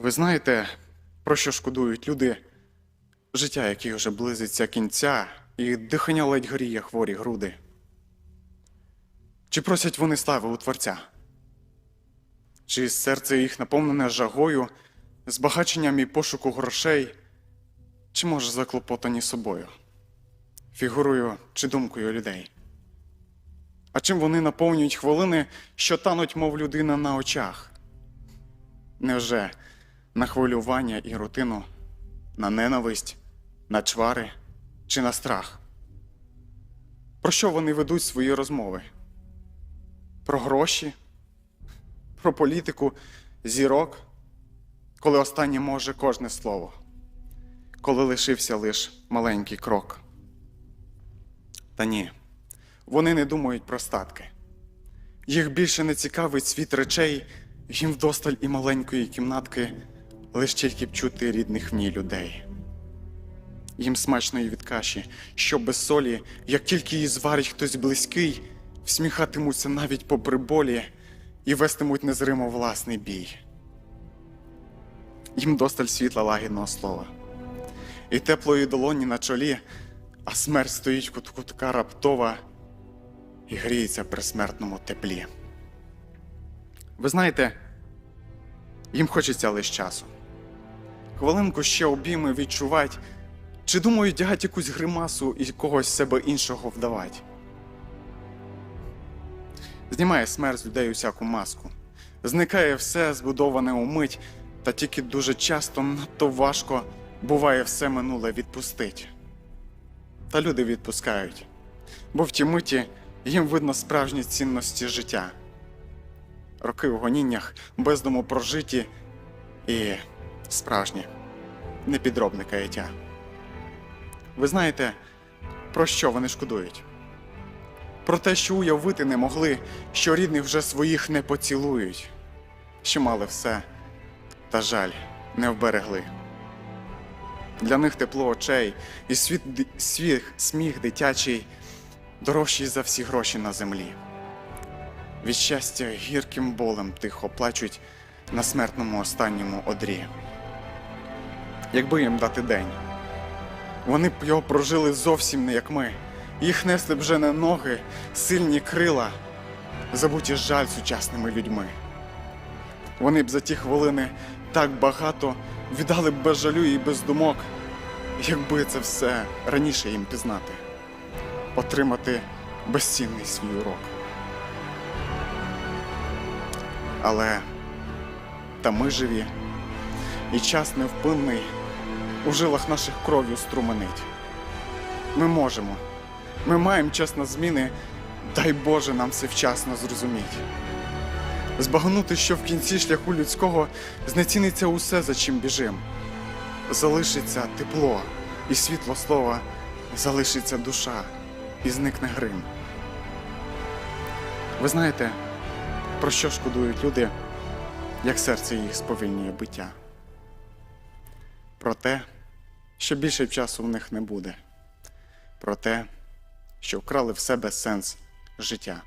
Ви знаєте, про що шкодують люди, життя, яких вже близиться кінця, і дихання ледь горіє хворі груди? Чи просять вони слави у Творця? Чи серце їх наповнене жагою, збагаченням і пошуку грошей, чи може заклопотані собою, фігурою чи думкою людей? А чим вони наповнюють хвилини, що тануть, мов людина на очах? Невже на хвилювання і рутину, на ненависть, на чвари чи на страх? Про що вони ведуть свої розмови? Про гроші, про політику, зірок, коли останнє може кожне слово, коли лишився лише маленький крок. Та ні, вони не думають про статки. Їх більше не цікавить світ речей, їм вдосталь і маленької кімнатки, лиш тільки б чути рідних в ній людей. Їм смачно і від каші, що без солі, як тільки її зварить хтось близький, всміхатимуться навіть попри болі і вестимуть незримо власний бій. Їм досталь світла лагідного слова, і теплої долоні на чолі, а смерть стоїть кут кутка раптова і гріється при смертному теплі. Ви знаєте, їм хочеться лише часу. Хвилинку ще обійми відчувать, чи думають дягать якусь гримасу і когось себе іншого вдавать. Знімає смерть людей усяку маску, зникає все збудоване умить, та тільки дуже часто надто важко буває все минуле відпустить. Та люди відпускають, бо в ті миті їм видно справжні цінності життя. Роки в гоніннях бездуму прожиті і справжні, непідробне каяття. Ви знаєте, про що вони шкодують? Про те, що уявити не могли, що рідних вже своїх не поцілують, що мали все, та жаль, не вберегли. Для них тепло очей і світ, світ, сміх дитячий дорожчий за всі гроші на землі. Від щастя гірким болем тихо плачуть на смертному останньому одрі. Якби їм дати день, вони б його прожили зовсім не як ми. Їх несли б вже не ноги, сильні крила, забуті жаль сучасними людьми. Вони б за ті хвилини так багато віддали б без жалю і без думок, якби це все раніше їм пізнати, отримати безцінний свій урок. Але та ми живі, і час невпинний у жилах наших кров'ю струменить. Ми можемо, ми маємо час на зміни, дай Боже нам це вчасно зрозуміть. Збагнути, що в кінці шляху людського знеціниться усе, за чим біжим. Залишиться тепло і світло слова, залишиться душа і зникне грим. Ви знаєте, про що шкодують люди, як серце їх сповільнює биття? Про те, що більше часу в них не буде, про те, що вкрали в себе сенс життя.